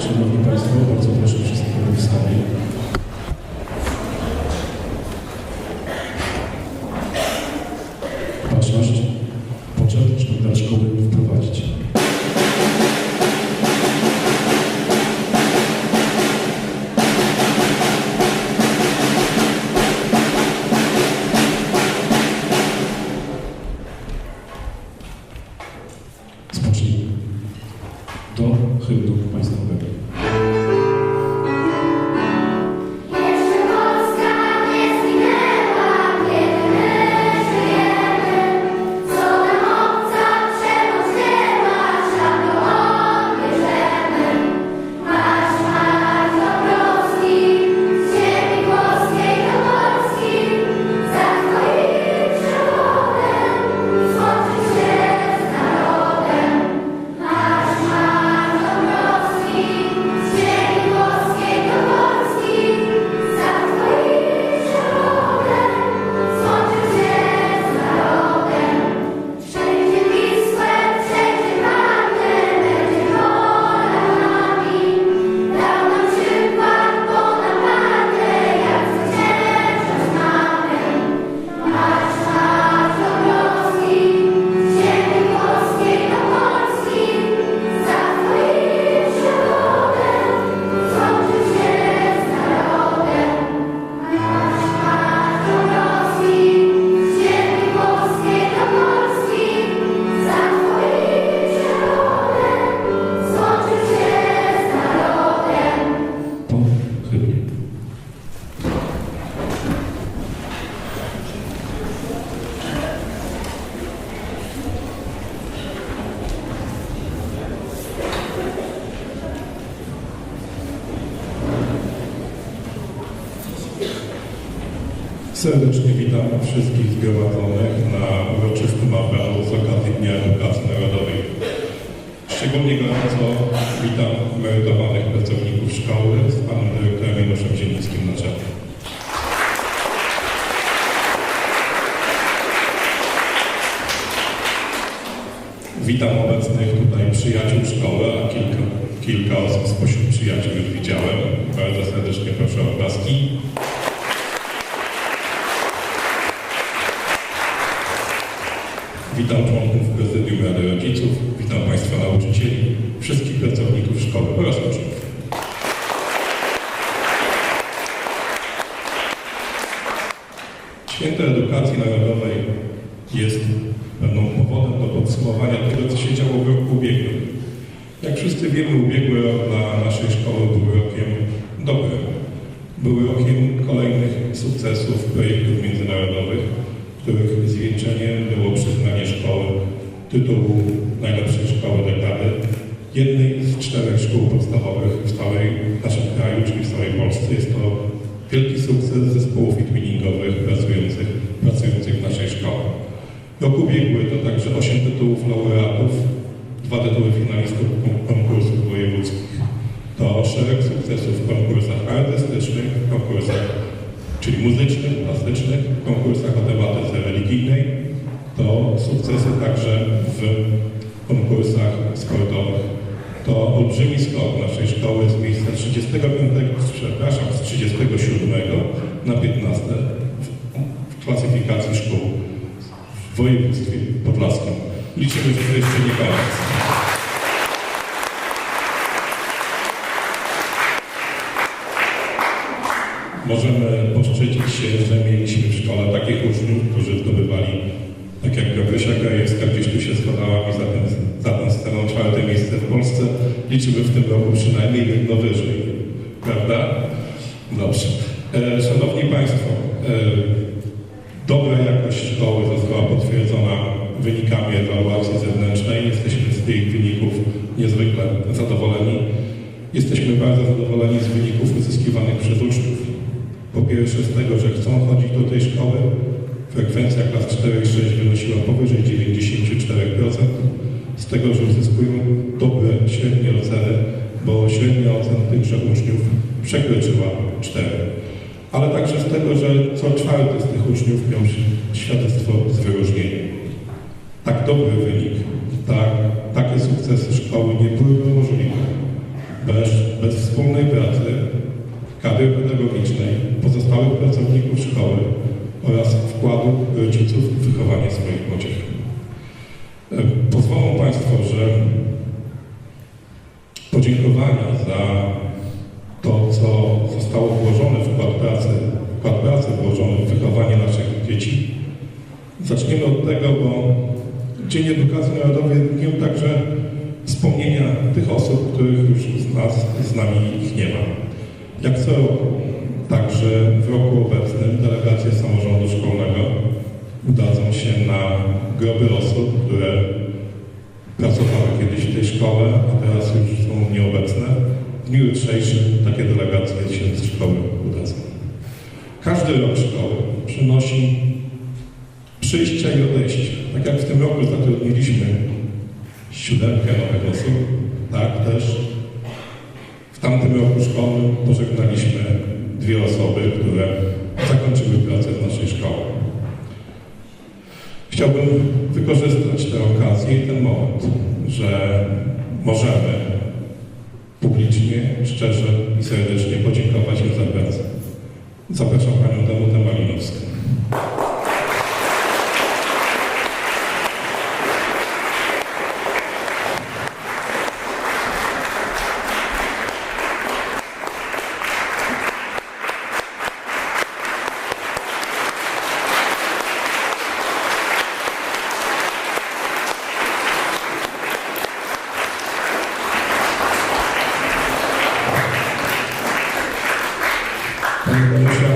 Szanowni Państwo, bardzo proszę wszystkich o powstanie. Witam obecnych tutaj przyjaciół szkoły, a kilka, kilka osób spośród przyjaciół już widziałem. Bardzo serdecznie proszę o oklaski. Witam członków prezydium Rady Rodziców, witam Państwa nauczycieli, wszystkich pracowników szkoły oraz uczniów. Święto Edukacji Narodowej jest pewną powodem do podsumowania tego, co się działo w roku ubiegłym. Jak wszyscy wiemy, ubiegły rok dla naszej szkoły był rokiem dobrym. Był rokiem kolejnych sukcesów projektów międzynarodowych, których zwieńczeniem było przyznanie szkoły tytułu najlepszej szkoły dekady, jednej z czterech szkół podstawowych w całej naszym kraju, czyli w całej Polsce. Jest to wielki sukces zespołów twinningowych pracujących, pracujących w naszej szkole. Rok ubiegły to także 8 tytułów laureatów, dwa tytuły finalistów kon- konkursów wojewódzkich. To szereg sukcesów w konkursach artystycznych, konkursach czyli muzycznych, plastycznych, konkursach o tematyce religijnej. To sukcesy także w konkursach sportowych. To olbrzymi skok naszej szkoły z miejsca 35, przepraszam, z 37 na 15 w- klasyfikacji szkół w województwie podlaskim. Liczymy, że to jeszcze nie koniec. Możemy poszczycić się, że mieliśmy w szkole takich uczniów, którzy zdobywali, tak jak Gabrysia Grajewska gdzieś tu się schodała mi za, ten, za tą sceną czwarte miejsce w Polsce. Liczymy w tym roku przynajmniej jedno wyżej. Prawda? Dobrze. E, Szanowni Państwo, e, 4,6 wynosiła powyżej 94%, z tego, że uzyskują dobre średnie oceny, bo średnia ocen tychże uczniów przekroczyła 4. Ale także z tego, że co czwarty z tych uczniów miał świadectwo z wyróżnieniem. Tak dobry wynik, tak, takie sukcesy szkoły nie byłyby możliwe bez, bez wspólnej pracy kadry pedagogicznej, pozostałych pracowników szkoły, oraz wkładu rodziców w wychowanie swoich młodzieży. E, Pozwolą Państwo, że podziękowania za to, co zostało włożone w wkład pracy, wkład pracy włożony w wychowanie naszych dzieci. Zaczniemy od tego, bo Dzień Edukacji Narodowej dniem także wspomnienia tych osób, których już z nas, z nami ich nie ma. Jak co roku, także w roku obecnym delegacje samorządu szkolnego udadzą się na groby osób, które pracowały kiedyś w tej szkole, a teraz już są nieobecne. W dniu jutrzejszym takie delegacje się z szkoły udadzą. Każdy rok szkoły przynosi przyjścia i odejścia. Tak jak w tym roku zatrudniliśmy siódemkę nowych osób, tak też w tamtym roku szkolnym pożegnaliśmy dwie osoby, które zakończyły pracę w naszej szkole. Chciałbym wykorzystać tę okazję i ten moment, że możemy publicznie, szczerze i serdecznie podziękować za pracę. Zapraszam Panią Danutę Malinowską. Pani Danusia,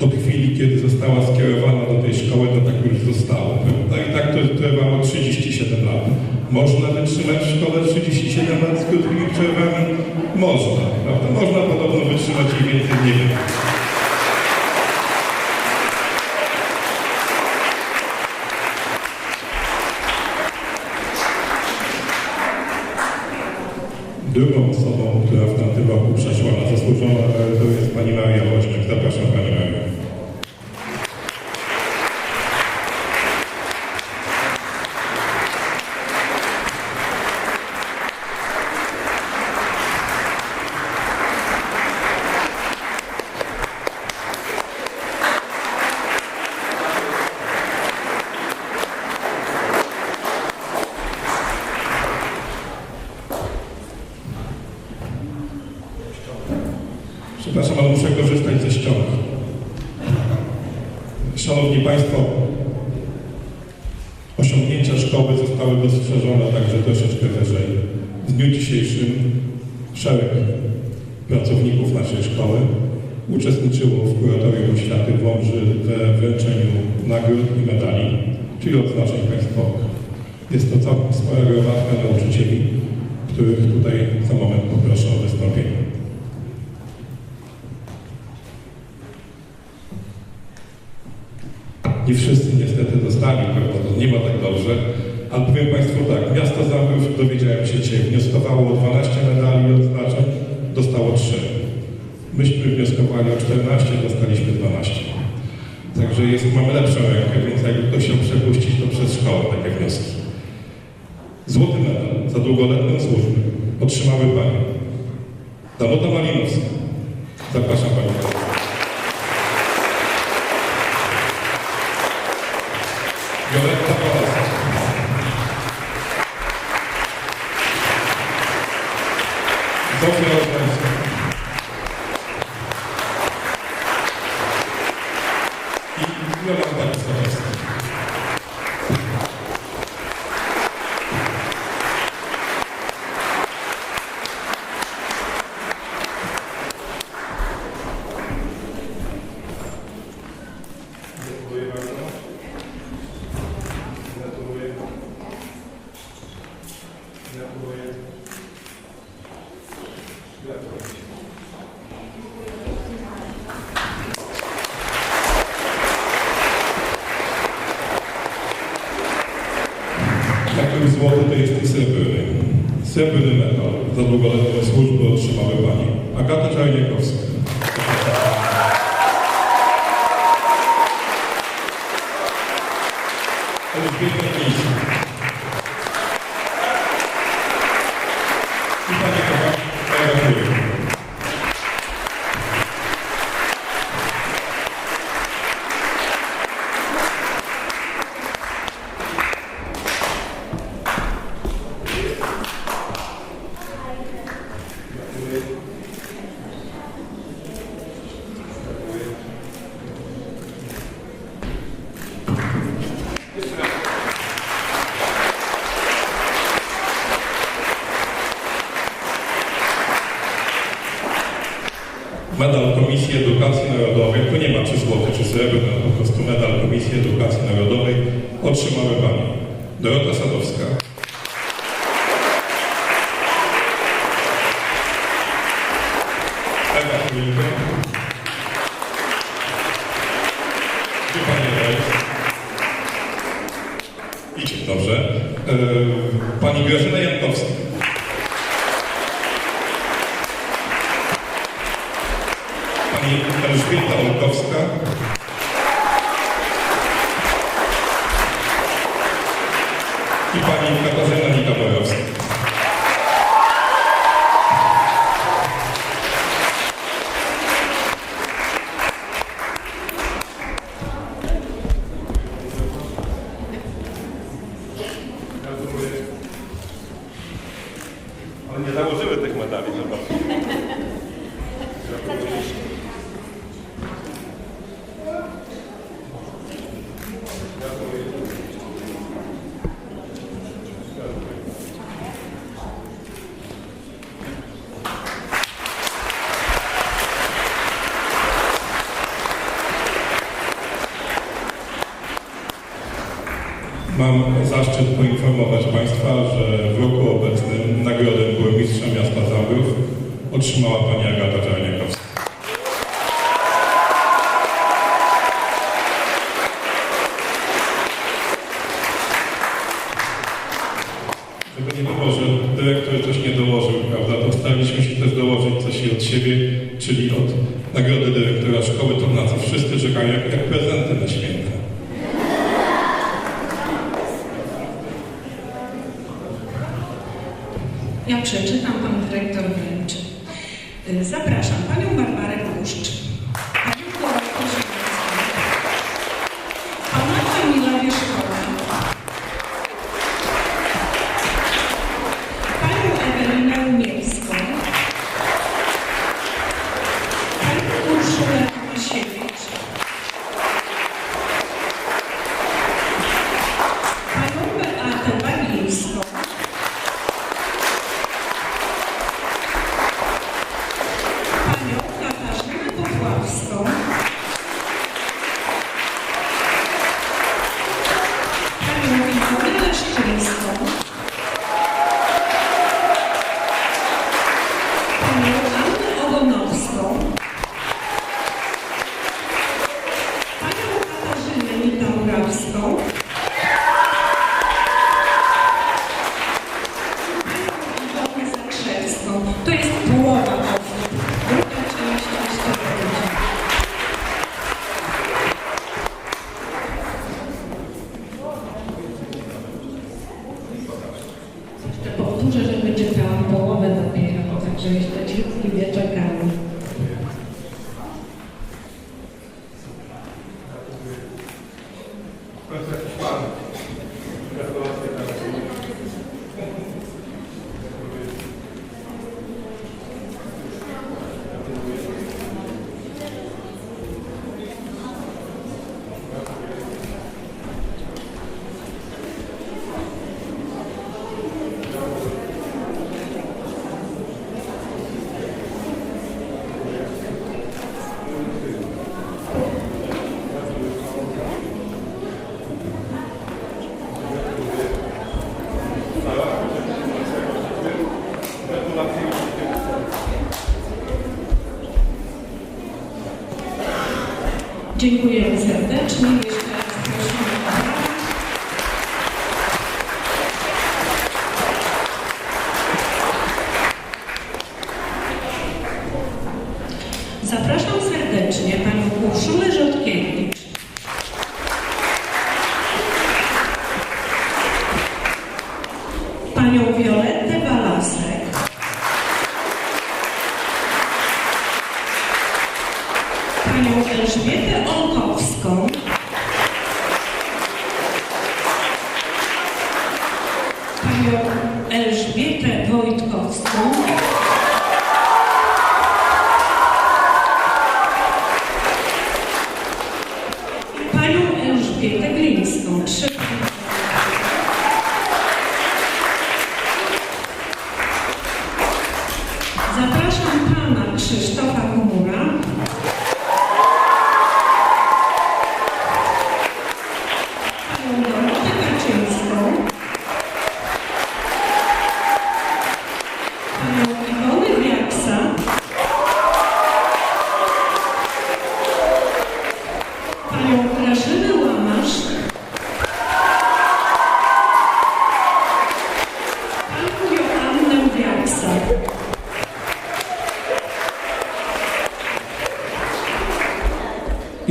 od chwili, kiedy została skierowana do tej szkoły, to tak już zostało. prawda? I tak to trwało 37 lat. Można wytrzymać w szkole 37 lat z krótkimi przerwami? Można, prawda? Można podobno wytrzymać i więcej, nie wiem. Drugą osobą, która w tamtym roku przeszła na zasłużoną emeryturę jest pani Maria Woźniak. Zapraszam pani Maria. Przepraszam, ale muszę korzystać ze ściągi. Szanowni Państwo, osiągnięcia szkoły zostały dostrzeżone także troszeczkę wyżej. W dniu dzisiejszym szereg pracowników naszej szkoły uczestniczyło w kuratorium oświaty w Łomży we wręczeniu nagród i medali, czyli odznaczeń państwowych. Jest to całkiem spora gromadka nauczycieli, których tutaj za moment poproszę o wystąpienie. Nie wszyscy niestety dostali? To nie ma tak dobrze. Ale powiem Państwu tak, miasto Zambrów, dowiedziałem się dzisiaj, wnioskowało o 12 medali i odznaczeń, dostało 3. Myśmy wnioskowali o 14, dostaliśmy 12. Także jest, mamy lepszą rękę, więc jakby ktoś chciał przepuścić, to przez szkołę takie wnioski. Złoty medal za długoletnią służbę otrzymały Panie Danuta Malinowska. Zapraszam Panią. To jest i srebrny. Medal za długoletnią służbę otrzymały pani Agata Czarniakowska. Elżbieta Klińska. medal Komisji Edukacji Narodowej, tu nie ma czy złoty, czy srebrny, no po prostu medal Komisji Edukacji Narodowej otrzymały Pani Dorota Sadowska. pani Agata Żeby nie było, że dyrektor coś nie dołożył, prawda, to staraliśmy się też dołożyć coś i od siebie, czyli od Nagrody Dyrektora Szkoły. Co Wszyscy czekają, jak, jak połowę dopiero, także jeśli Dziękujemy serdecznie.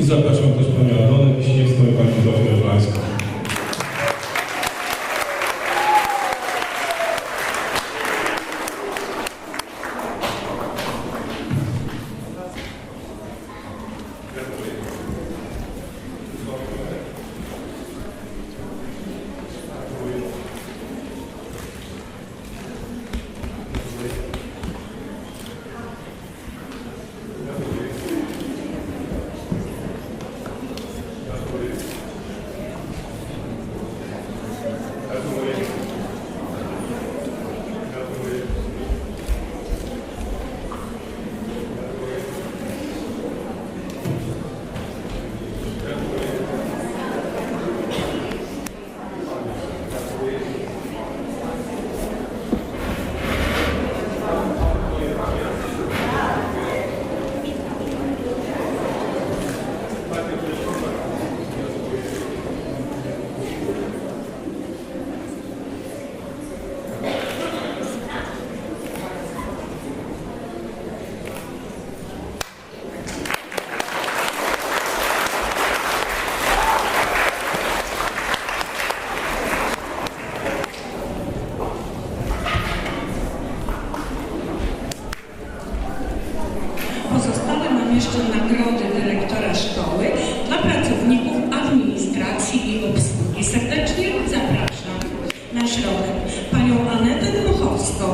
Zapraszam też Panią Adonę Wiśniewską i Panią Zofię Żlańską. Pozostałe mam jeszcze nagrody dyrektora szkoły dla pracowników administracji i obsługi. Serdecznie zapraszam panią Anetę Dmuchowską,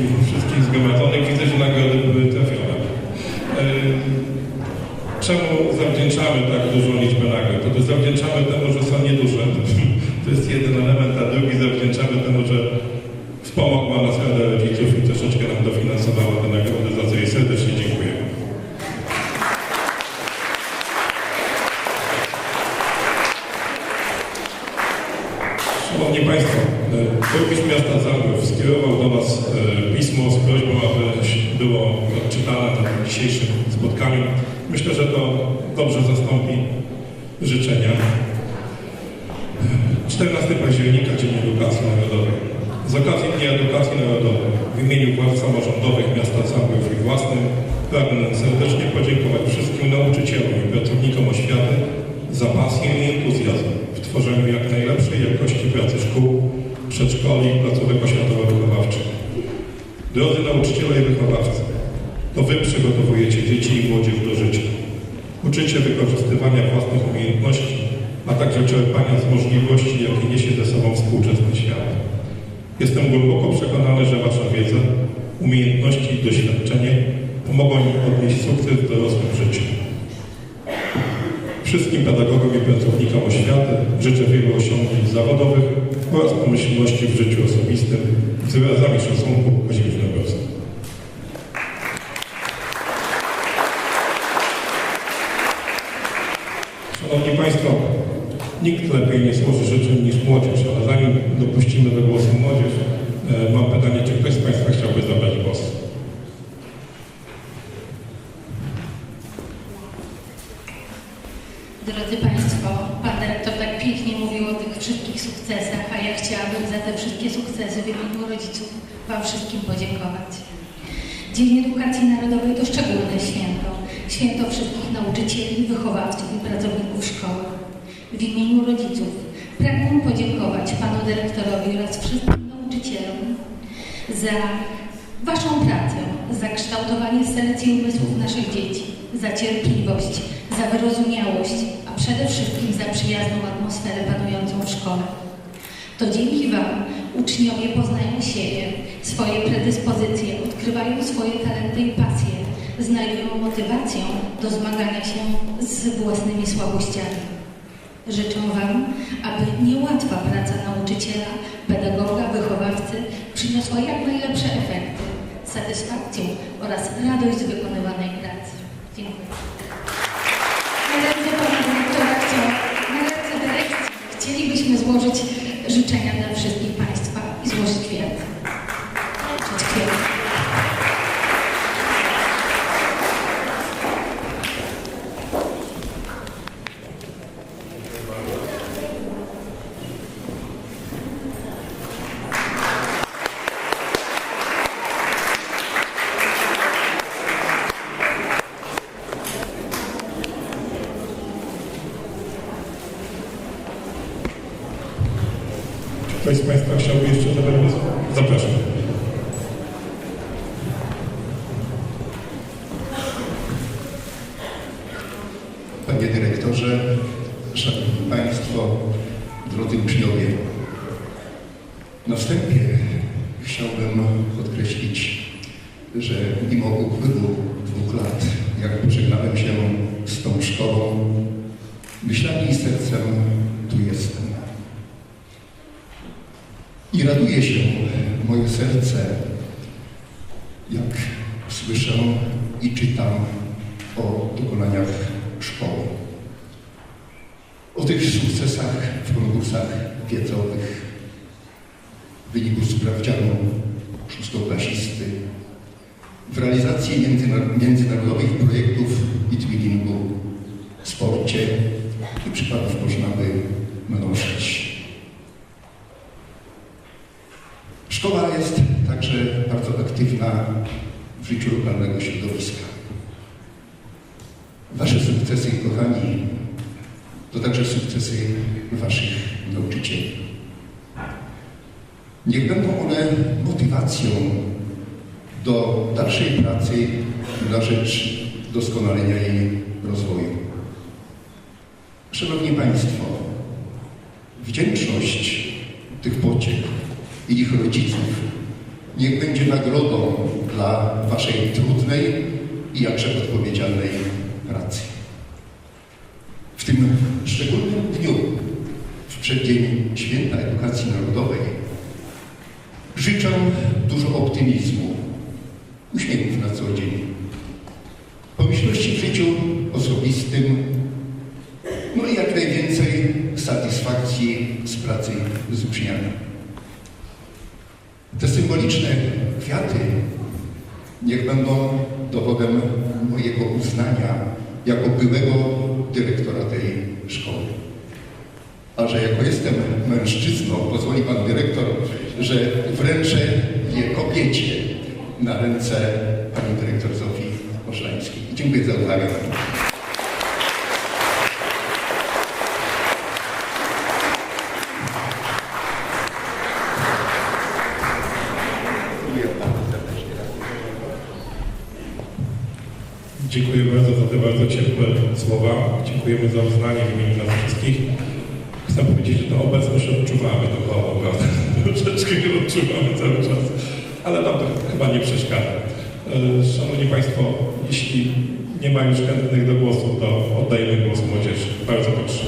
i wszystkich zgromadzonych, widzę, że nagrody były trafione. Czemu zawdzięczamy tak dużą liczbę nagród? To zawdzięczamy temu, że są nieduże. To jest jeden element, a drugi zawdzięczamy temu, że wspomogła nas Rada Rodziców i troszeczkę nam dofinansowała te nagrody, za co jej serdecznie dziękuję. Szanowni Państwo, e, burmistrz miasta Zagłęb skierował do nas e, pismo z prośbą, aby było odczytane na dzisiejszym spotkaniu. Myślę, że to dobrze zastąpi życzenia. 14 października, Dzień Edukacji Narodowej. Z okazji Dnia Edukacji Narodowej w imieniu władz samorządowych miasta Zagłęb i własnym pragnę serdecznie podziękować wszystkim nauczycielom i pracownikom oświaty za pasję i entuzjazm w tworzeniu jak najlepszej jakości pracy szkół, przedszkoli i placówek oświatowo-wychowawczych. Drodzy nauczyciele i wychowawcy, to Wy przygotowujecie dzieci i młodzież do życia. Uczycie wykorzystywania własnych umiejętności, a także czerpania z możliwości, jakie niesie ze sobą współczesny świat. Jestem głęboko przekonany, że Wasza wiedza, umiejętności i doświadczenie pomogą im odnieść sukces w dorosłym życiu. Wszystkim pedagogom i pracownikom oświaty życzę wielu osiągnięć zawodowych oraz pomyślności w życiu osobistym z wyrazami szacunku Kazimierz Nowowski. Szanowni Państwo, nikt lepiej nie złoży życzeń niż młodzież, ale zanim dopuścimy do głosu młodzież, e, mam pytanie, czy ktoś z Państwa chciałby zabrać głos? Drodzy Państwo, Pan Dyrektor tak pięknie mówił o tych wszystkich sukcesach, a ja chciałabym za te wszystkie sukcesy w imieniu rodziców Wam wszystkim podziękować. Dzień Edukacji Narodowej to szczególne święto. Święto wszystkich nauczycieli, wychowawców i pracowników szkoły. W imieniu rodziców pragnę podziękować Panu Dyrektorowi oraz wszystkim nauczycielom za Waszą pracę, za kształtowanie serc i umysłów naszych dzieci, za cierpliwość, za wyrozumiałość, a przede wszystkim za przyjazną atmosferę panującą w szkole. To dzięki Wam uczniowie poznają siebie, swoje predyspozycje, odkrywają swoje talenty i pasje, znajdują motywację do zmagania się z własnymi słabościami. Życzę Wam, aby niełatwa praca nauczyciela, pedagoga, wychowawcy przyniosła jak najlepsze efekty, satysfakcję oraz radość z wykonywanej. Dziękuję. Ręce Pana dyrekcji chcielibyśmy złożyć życzenia dla wszystkich Państwa i złożyć kwiaty. Złożyć kwiaty. Czy ktoś z Państwa chciałby jeszcze zabrać głos? Zapraszam. Panie dyrektorze, szanowni państwo, drodzy uczniowie. Na wstępie chciałbym podkreślić, że mimo upływu dwóch lat, jak pożegnałem się z tą szkołą, myślami i sercem tu jestem. I raduje się moje serce, jak słyszę i czytam o dokonaniach szkoły. O tych sukcesach w konkursach wiedzowych, w wyniku sprawdzianu szóstoklasisty, w realizacji międzyna- międzynarodowych projektów i twinningu, w sporcie i przykładów można by mnożyć. Szkoła jest także bardzo aktywna życiu lokalnego środowiska. Wasze sukcesy, kochani, to także sukcesy waszych nauczycieli. Niech będą one motywacją do dalszej pracy na rzecz doskonalenia jej rozwoju. Szanowni Państwo, wdzięczność tych pociech i ich rodziców niech będzie nagrodą dla Waszej trudnej i jakże odpowiedzialnej pracy. W tym szczególnym dniu, w przeddzień Święta Edukacji Narodowej, życzę dużo optymizmu, uśmiechów na co dzień, pomyślności w życiu osobistym, no i jak najwięcej satysfakcji z pracy z uczniami. Te symboliczne kwiaty niech będą dowodem mojego uznania jako byłego dyrektora tej szkoły. A że jako jestem mężczyzną, pozwoli pan dyrektor, że wręczę je kobiecie na ręce pani dyrektor Zofii Moszlańskiej. Dziękuję za uwagę. Dziękuję bardzo serdecznie. Dziękuję bardzo ciepłe słowa. Dziękujemy za uznanie w imieniu nas wszystkich. Chcę powiedzieć, że tę obecność odczuwamy duchowo, prawda? Troszeczkę ją odczuwamy cały czas, ale nam to chyba nie przeszkadza. E, Szanowni Państwo, jeśli nie ma już chętnych do głosu, to oddajemy głos młodzieży. Bardzo proszę.